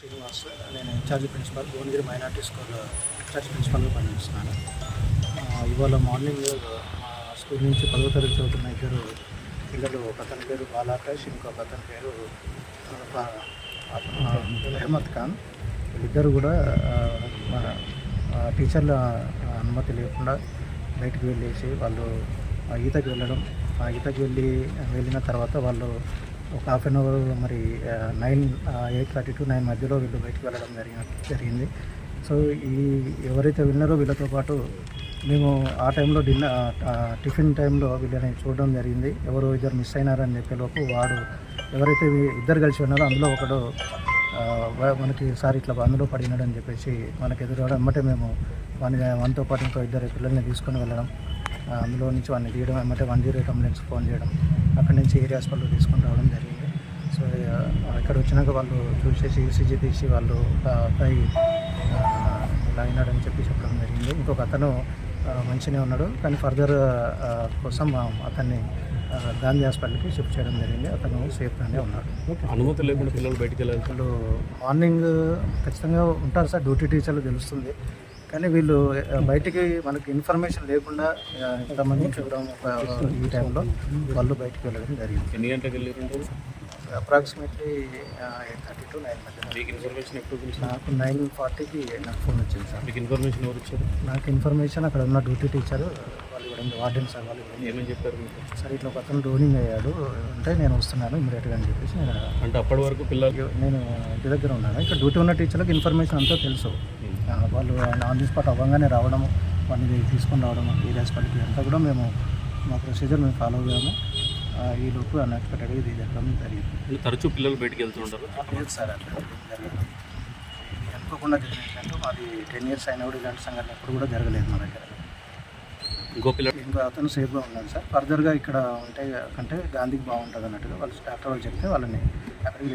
శ్రీనివాస్ నేను incharge principal Bhuvanagiri minority school incharge ప్రిన్సిపల్గా పనిచేస్తున్నాను. ఇవాళ మార్నింగ్ మా స్కూల్ నుంచి పదవ తరగతి చదువుతున్న ఇద్దరు పిల్లలు ఒక అతని పేరు బాలాకాష్ ఇంకొక అతని పేరు అహ్మద్ ఖాన్. వీళ్ళిద్దరు కూడా టీచర్ల అనుమతి లేకుండా బయటకు వెళ్ళేసి వాళ్ళు ఆ, ఈతకి వెళ్ళడం ఆ ఈతకి వెళ్ళి వెళ్ళిన తర్వాత వాళ్ళు ఒక హాఫ్ అన్ అవర్ మరి nine eight thirty to nine మధ్యలో వీళ్ళు బయటకు వెళ్ళడం జరిగిన జరిగింది. సో ఈ ఎవరైతే విన్నారో వీళ్ళతో పాటు మేము ఆ టైంలో డిన్నర్ టిఫిన్ టైంలో వీళ్ళని చూడడం జరిగింది. ఎవరో ఇద్దరు మిస్ అయినారని చెప్పేలోపు వాడు ఎవరైతే వీ- ఇద్దరు కలిసి ఉన్నారో అందులో ఒకడు మనకి సార్ ఇట్లా అందులో పడినాడని చెప్పేసి మనకి ఎదురవడం అమ్మటే మేము వాని మనతో పాటు ఇంకో ఇద్దరు పిల్లల్ని తీసుకొని వెళ్ళడం. అందులో నుంచి వాడిని తీయడం ఎమ్మటే one zero eight ambulance phone చేయడం అక్కడి నుంచి ఏరియా హాస్పిటల్ తీసుకొని రావడం జరిగింది. సో ఇక్కడ వచ్చినాక వాళ్ళు చూసేసి ఈసీజీ తీసి వాళ్ళు అబ్బాయి ఇలా అయినాడని చెప్పి చెప్పడం జరిగింది. ఇంకొక అతను మంచిగానే ఉన్నాడు కానీ ఫర్దర్ కోసం అతన్ని గాంధీ హాస్పిటల్కి షిఫ్ట్ చేయడం జరిగింది. అతను సేఫ్గానే ఉన్నాడు. అనుమతి లేకుండా పిల్లలు బయటికి వెళ్ళాలి వీళ్ళు మార్నింగ్ ఖచ్చితంగా ఉంటారు సార్ డ్యూటీ టీచర్లు తెలుస్తుంది. కానీ వీళ్ళు బయటికి మనకి ఇన్ఫర్మేషన్ లేకుండా ఆ, ఇంతమంది చూడడం ఈ టైంలో వాళ్ళు బయటికి వెళ్ళడం జరిగింది. ఎన్ని గంటలకు వెళ్ళారు approximately eight thirty to nine మధ్య మీకు ఇన్ఫర్మేషన్ ఎప్పుడు నాకు నైన్ ఫార్టీకి నాకు ఫోన్ వచ్చింది సార్. మీకు ఇన్ఫర్మేషన్ ఎవరు ఇచ్చారు? నాకు ఇన్ఫర్మేషన్ అక్కడ ఉన్న డ్యూటీ టీచర్ వాళ్ళు ఇవ్వడం వార్డెన్ సార్ వాళ్ళు ఏమని చెప్పారు మీకు? సార్ ఇట్లా ఒక అతను డోనింగ్ అయ్యాడు అంటే నేను వస్తున్నాను ఇమీడియట్గా అని చెప్పేసి నేను అంటే అప్పటి వరకు పిల్లలు నేను ఇంటి దగ్గర ఉన్నాను. ఇక్కడ డ్యూటీ ఉన్న టీచర్లకు ఇన్ఫర్మేషన్ అంతా తెలుసు. వాళ్ళు ఆన్ ది స్పాట్ అవ్వగానే రావడము వాళ్ళని తీసుకొని రావడము ఈ హాస్పిటల్కి అంతా కూడా మేము మా ప్రొసీజర్ మేము ఫాలో అయ్యాము. ఈ లోపు అన్ఎక్స్పెక్టెడ్గా ఇది జరగడం జరిగింది. తరచూ పిల్లలు బయటికి వెళ్తుంటారు లేదు సార్ అట్లా అనుకోకుండా జరిగినట్టు మాది టెన్ ఇయర్స్ అయినా కూడా ఇలాంటి సంఘటన ఎప్పుడు కూడా జరగలేదు మా దగ్గర. ఇంకో పిల్లలు ఇంకో అతను సేఫ్గా ఉన్నాడు సార్. ఫర్దర్గా ఇక్కడ ఉంటే కంటే గాంధీకి బాగుంటుంది అన్నట్టుగా వాళ్ళు డాక్టర్ వాళ్ళు చెప్తే వాళ్ళని అక్కడికి